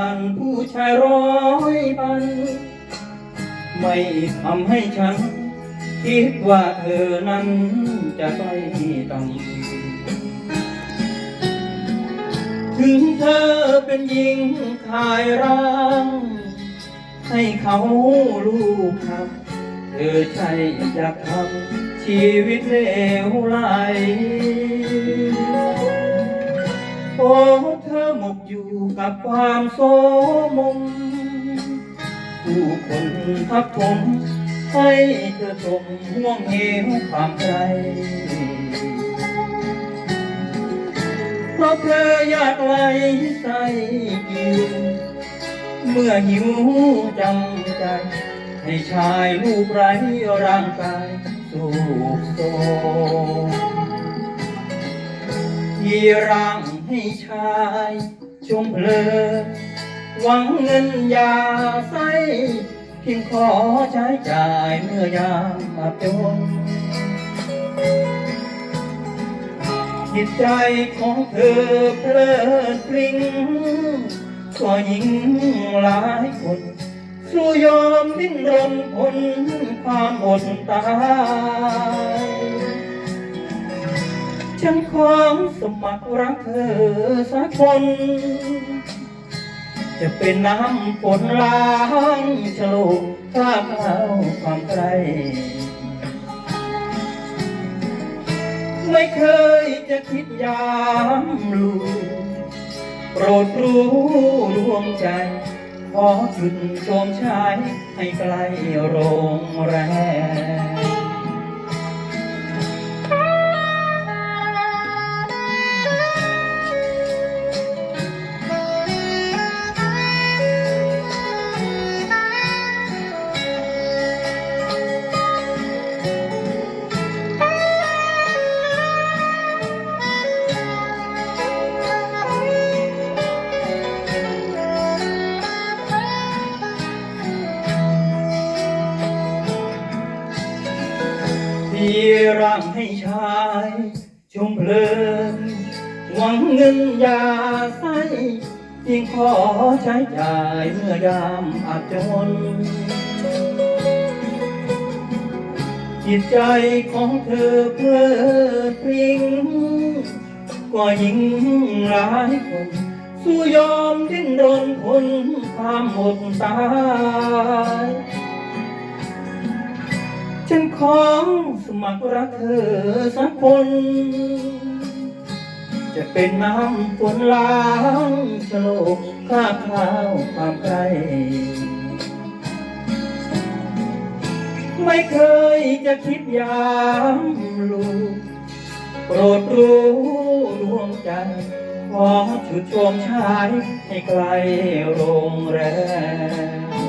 านผู้ชายร้อยพัน ไม่ทำให้ฉัน คิดว่าเธอนั้นจะไปต่ำถึงเธอเป็นหญิงขายร่าง ให้เขาลูกครับ เธอใช่อยากทำชีวิตเลวไหลโอ้ กับความโสมม ผู้คนทับถมให้เธอจมห่วงเหวความใจเพราะเธออยากไหลใส่กินเมื่อหิวจำใจ ให้ชายลูกไร้ร่างกายสูบโซที่ร่างให้ชาย ชมเพลินหวังเงินยาใส่เพียงขอใช้จ่ายเมื่อยามอับจนจิตใจของเธอเพลิดพลิงก็ยิ่งหลายคนสู้ยอมดิ้นรนทนความอดตาย ฉันขอสมัครรักเธอสักคน จะเป็นน้ำฝนล้างฉลกคราบเอาความใคร ไม่เคยจะคิดยามลูโปรดรู้ดวงใจ ขอหยุดชมชายให้ไกลโรงแรม ที่ร่างให้ชายชมเพลิน หวังเงินยาใส่เพียงขอใช้จ่ายเมื่อยามอับจน จิตใจของเธอเพลิดพลิงกว่าหญิงหลายคนสู้ยอมดิ้นรนทนความหมดตาย ฉันขอสมัครรักเธอสักคน จะเป็นน้ำฝนล้างฉลกข้าข้าวความใกล้ไม่เคยจะคิดยามลูกโปรดรู้ดวงใจขอชุดชมชายให้ไกลโรงแรม